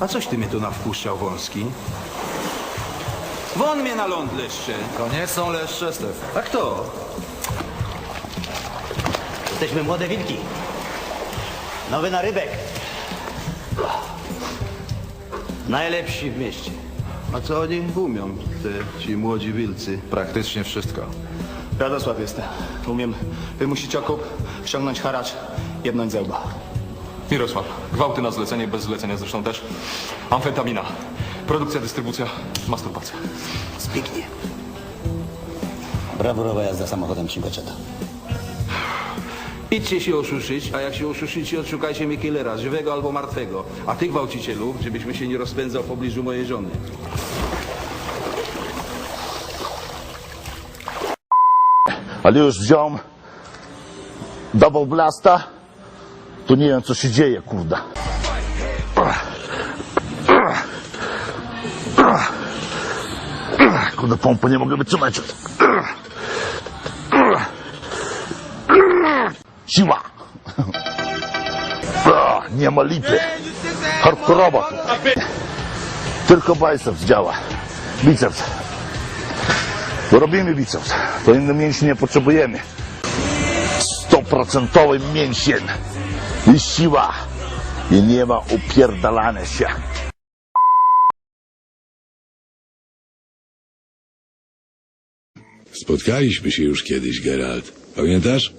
A coś ty mnie tu nawpuszczał, Wąski? Won mnie na ląd leszcze. To nie są leszcze, Stef. A kto? Jesteśmy młode wilki. Nowy narybek. Najlepsi w mieście. A co oni umią, te ci młodzi wilcy? Praktycznie wszystko. Radosław jestem. Umiem wymusić okup, ściągnąć haracz, jebnąć zełba. Mirosław, gwałty na zlecenie, bez zlecenia zresztą też. Amfetamina. Produkcja, dystrybucja, masturbacja. Zbignie. Brawurowa jazda samochodem Cinquecetta. Idźcie się oszuszyć, a jak się oszuszycie, odszukajcie mnie killera, żywego albo martwego. A ty gwałcicielu, żebyśmy się nie rozpędzał w pobliżu mojej żony. ale już wziąłem double blasta, to nie wiem co się dzieje, kurde. Kurde, pompy nie mogę wytrzymać. Siła! Nie ma lipy. Hardkorowa. Tylko biceps działa. Biceps. Robimy biceps. To inny mięsień nie potrzebujemy. Stoprocentowy mięsień i siła. I nie ma upierdalania się. Spotkaliśmy się już kiedyś, Geralt. Pamiętasz?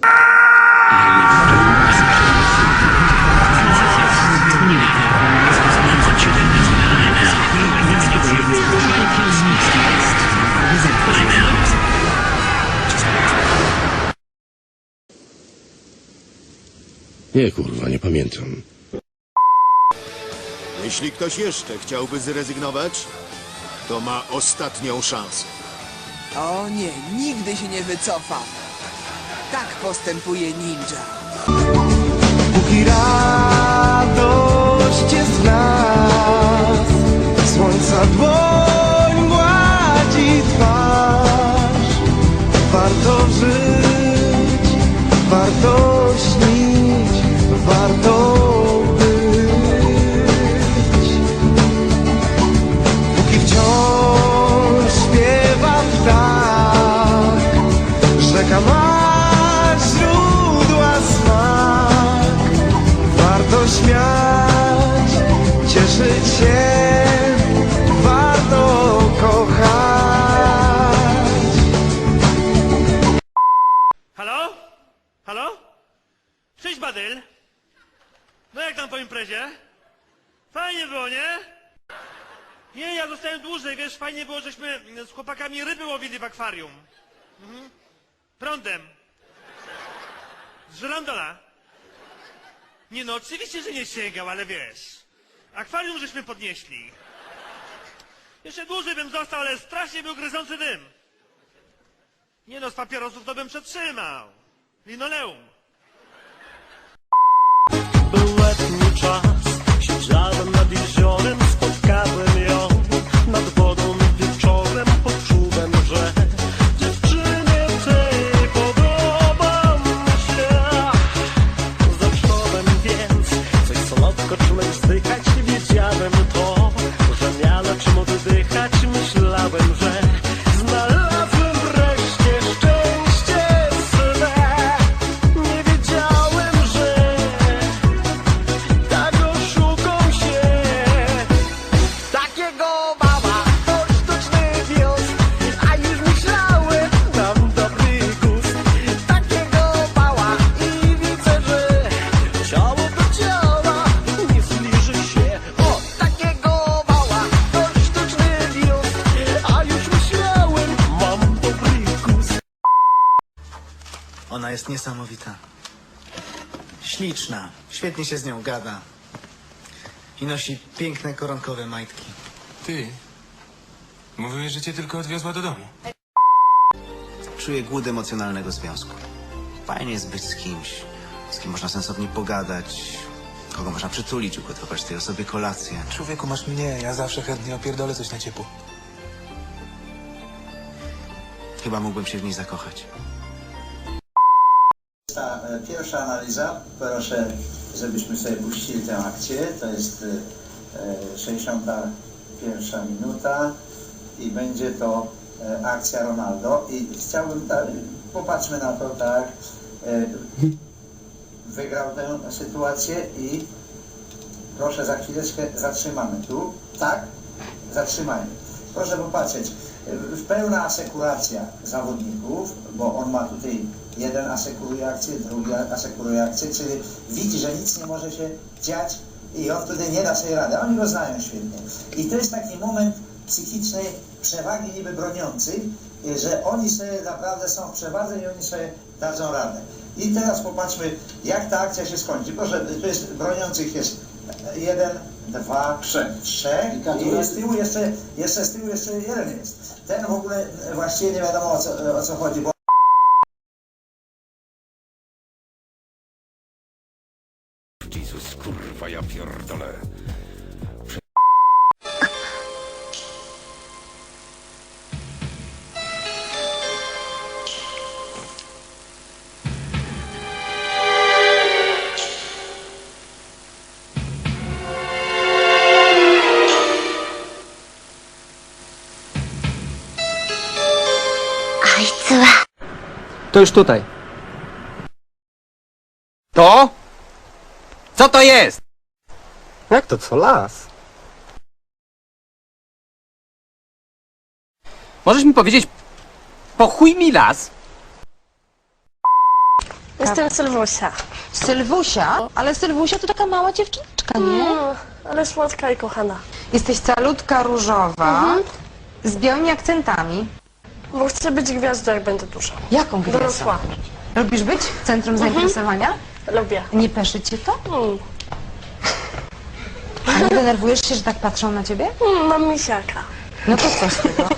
Nie, kurwa, nie pamiętam. Jeśli ktoś jeszcze chciałby zrezygnować, to ma ostatnią szansę. O nie, nigdy się nie wycofam. Tak postępuje ninja. Póki radość jest w nas Słońca dłoń zostałem dłużej, wiesz, fajnie było, żeśmy z chłopakami ryby łowili w akwarium. Mhm. Prądem. Z żelandola. Nie no, oczywiście, że nie sięgał, ale wiesz. Akwarium żeśmy podnieśli. Jeszcze dłużej bym został, ale strasznie był gryzący dym. Nie no, z papierosów to bym przetrzymał. Linoleum. Był letni czas, jest niesamowita. Śliczna. Świetnie się z nią gada. I nosi piękne koronkowe majtki. Ty? Mówiłeś, że cię tylko odwiozła do domu. Czuję głód emocjonalnego związku. Fajnie jest być z kimś, z kim można sensownie pogadać, kogo można przytulić, ugotować tej osobie kolację. Człowieku, masz mnie, ja zawsze chętnie opierdolę coś na ciepło. Chyba mógłbym się w niej zakochać. Ta e, pierwsza analiza, proszę, żebyśmy sobie puścili tę akcję, to jest e, e, 61 minuta i będzie to e, akcja Ronaldo. I chciałbym, popatrzmy na to, tak, wygrał tę sytuację i proszę za chwileczkę zatrzymamy tu, tak, zatrzymajmy. Proszę popatrzeć, pełna asekuracja zawodników, bo on ma tutaj jeden asekuruje akcję, drugi asekuruje akcję, czyli widzi, że nic nie może się dziać i on tutaj nie da sobie rady. Oni go znają świetnie. I to jest taki moment psychicznej przewagi niby broniących, y, że oni sobie naprawdę są w przewadze i oni sobie dadzą radę. I teraz popatrzmy, jak ta akcja się skończy. Proszę, tu jest broniących jest jeden, dwa, trzech. Trzech i z tyłu jeszcze, jeszcze z tyłu jeszcze jeden jest. Ten w ogóle właściwie nie wiadomo o co, o co chodzi, bo kurwa, ja pierdolę. To już tutaj. To? Co to jest? Jak to co? Las. Możesz mi powiedzieć, po chuj mi las? Jestem Sylwusia. Sylwusia? Ale Sylwusia to taka mała dziewczyneczka, nie? Mm, ale słodka i kochana. Jesteś calutka różowa, Mhm. z białymi akcentami. Bo chcę być gwiazdą, jak będę duża. Jaką gwiazdą? Dorosła. Lubisz być w centrum Mhm. zainteresowania? Lubię. Nie peszy cię to? Mm. A nie denerwujesz się, że tak patrzą na ciebie? Mm, mam misiaka. No to co z tego?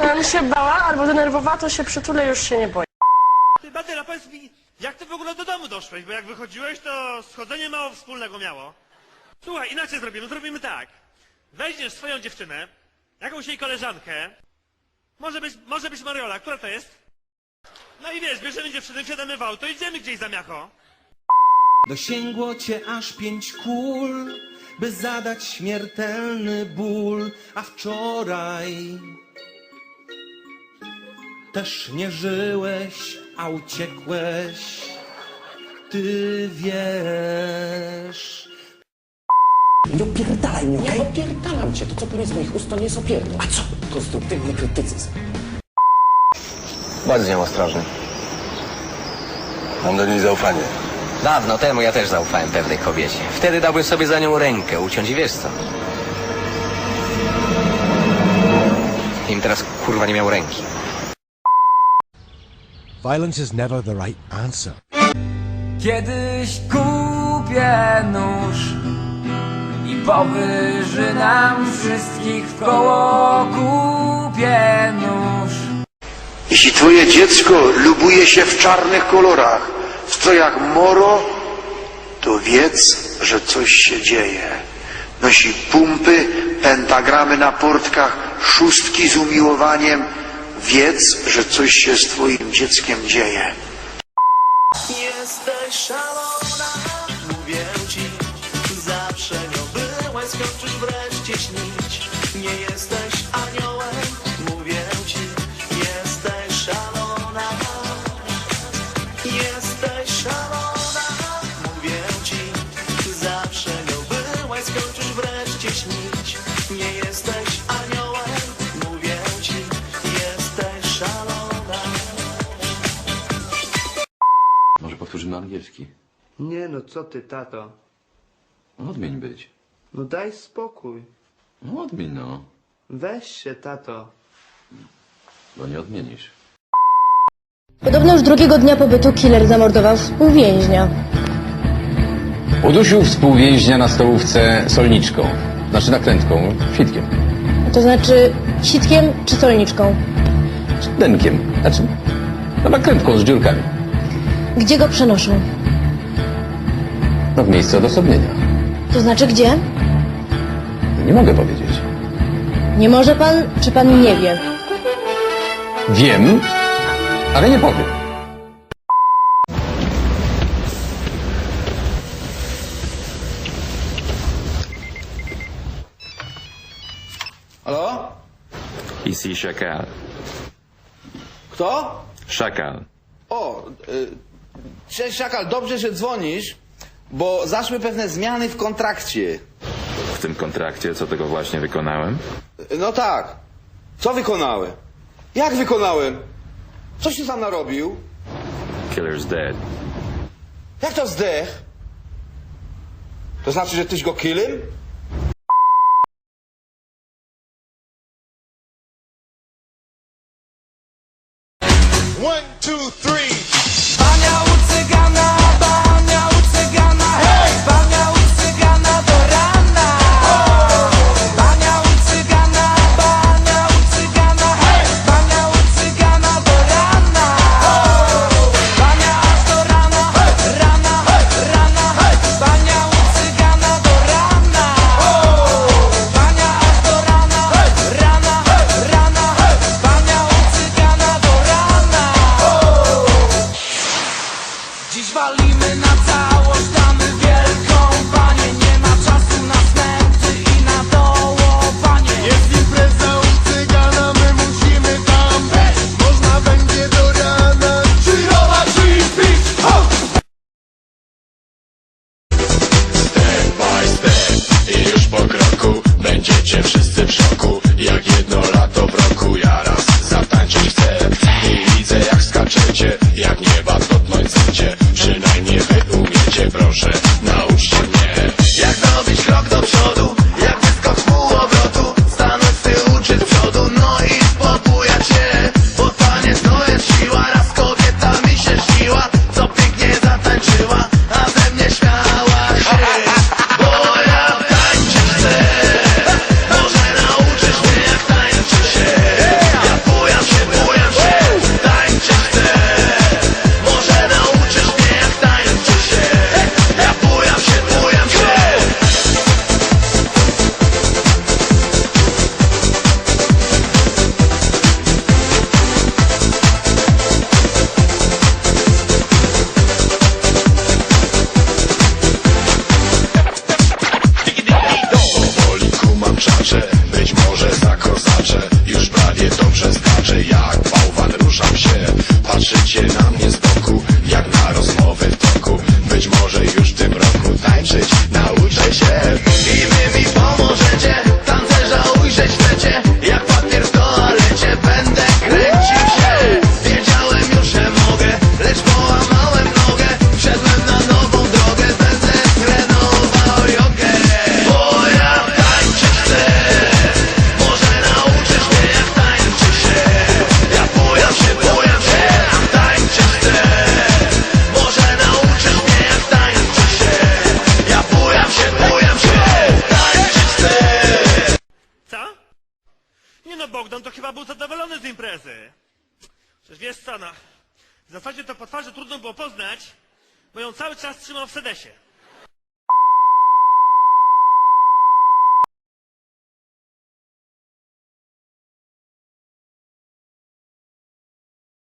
Jakbym się bała albo denerwowała, to się przytulę, już się nie boję. Ty, Badyla, powiedz mi, jak ty w ogóle do domu doszłeś? Bo jak wychodziłeś, to schodzenie mało wspólnego miało. Słuchaj, inaczej zrobimy. Zrobimy tak. Weźmiesz swoją dziewczynę, jakąś jej koleżankę. Może być, może być Mariola. Która to jest? No i wiesz, bierzemy dziewczynę, wsiadamy w auto, idziemy gdzieś za miacho. Dosięgło cię aż pięć kul, by zadać śmiertelny ból, a wczoraj też nie żyłeś, a uciekłeś. Ty wiesz. Nie opierdalaj mnie, okej? Nie opierdalam cię. To, co płynie z moich ust, to nie jest opierdol. A co? Konstruktywny krytycyzm. Bądź z nią ostrożny. Mam do niej zaufanie. Dawno temu ja też zaufałem pewnej kobiecie. Wtedy dałbym sobie za nią rękę uciąć i wiesz co? Im teraz kurwa nie miał ręki. Violence is never the right answer. Kiedyś kupię nóż i powyżynam wszystkich w koło kupię nóż. Jeśli twoje dziecko lubuje się w czarnych kolorach, w strojach moro, to wiedz, że coś się dzieje. Nosi pumpy, pentagramy na portkach, szóstki z umiłowaniem. Wiedz, że coś się z twoim dzieckiem dzieje. Jesteś szalona, mówię ci Zawsze skończysz wreszcie śnić angielski. Nie no, co ty, tato? Odmień być. No daj spokój. No odmień no, Weź się, tato. bo nie odmienisz. Podobno już drugiego dnia pobytu killer zamordował współwięźnia. Udusił współwięźnia na stołówce solniczką. Znaczy nakrętką, fitkiem. To znaczy sitkiem czy solniczką? Denkiem. Znaczy, no nakrętką z dziurkami. Gdzie go przenoszą? No w miejsce odosobnienia. To znaczy gdzie? No, nie mogę powiedzieć. Nie może pan, czy pan nie wie? Wiem, ale nie powiem. Halo? Ici Chacal. Kto? Chacal. O, y, Cześć Szakal, dobrze, że dzwonisz, bo zaszły pewne zmiany w kontrakcie. W tym kontrakcie, co tego właśnie wykonałem? No tak. Co wykonałem? Jak wykonałem? Co się tam narobił? Killer's dead. Jak to zdech? To znaczy, że tyś go killem? One, two, three. Jak nie was dotknąć chcecie Przynajmniej wy umiecie, proszę. W zasadzie tę podtwarzę trudno było poznać, bo ją cały czas trzymał w sedesie.